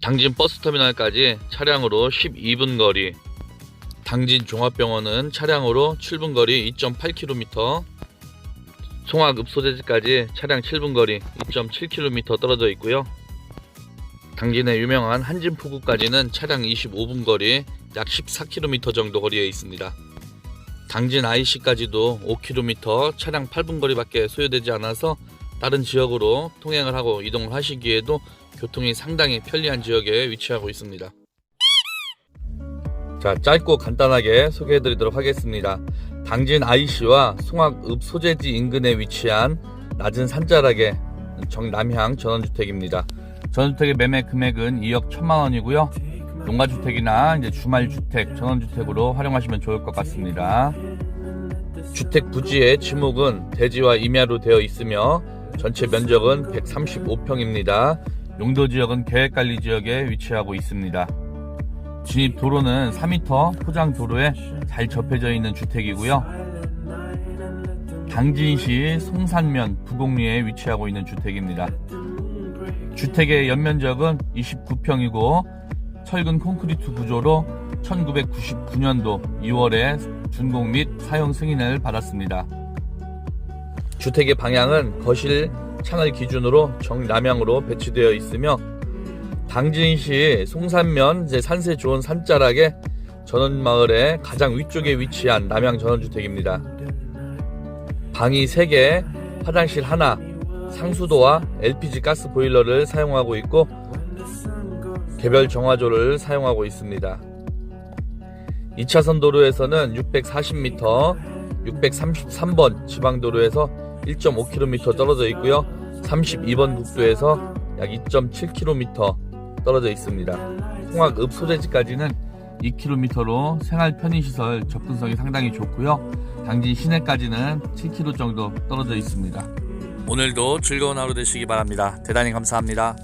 당진 버스터미널까지 차량으로 12분 거리 당진 종합병원은 차량으로 7분 거리 2.8km 송악읍소재지까지 차량 7분 거리 2.7km 떨어져 있고요. 당진의 유명한 한진포구까지는 차량 25분 거리 약 14km 정도 거리에 있습니다. 당진 IC까지도 5km 차량 8분 거리밖에 소요되지 않아서 다른 지역으로 통행을 하고 이동을 하시기에도 교통이 상당히 편리한 지역에 위치하고 있습니다. 자, 짧고 간단하게 소개해 드리도록 하겠습니다. 당진 IC와 송악읍 소재지 인근에 위치한 낮은 산자락의 정남향 전원주택입니다. 전원주택의 매매 금액은 2억 1천만 원이고요. 농가주택이나 이제 주말주택, 전원주택으로 활용하시면 좋을 것 같습니다. 주택 부지의 지목은 대지와 임야로 되어 있으며 전체 면적은 135평입니다. 용도 지역은 계획관리 지역에 위치하고 있습니다. 진입 도로는 4m 포장 도로에 잘 접해져 있는 주택이고요. 당진시 송산면 부곡리에 위치하고 있는 주택입니다. 주택의 연면적은 29평이고 철근 콘크리트 구조로 1999년도 2월에 준공 및 사용 승인을 받았습니다. 주택의 방향은 거실 창을 기준으로 정남향으로 배치되어 있으며 당진시 송산면 산세 좋은 산자락의 전원마을의 가장 위쪽에 위치한 남향 전원주택입니다. 방이 3개, 화장실 하나, 상수도와 LPG 가스 보일러를 사용하고 있고 개별 정화조를 사용하고 있습니다. 2차선 도로에서는 640m, 633번 지방도로에서 1.5km 떨어져 있고요. 32번 국도에서 약 2.7km 떨어져 있습니다. 송악읍 소재지까지는 2km로 생활 편의시설 접근성이 상당히 좋고요. 당진 시내까지는 7km 정도 떨어져 있습니다. 오늘도 즐거운 하루 되시기 바랍니다. 대단히 감사합니다.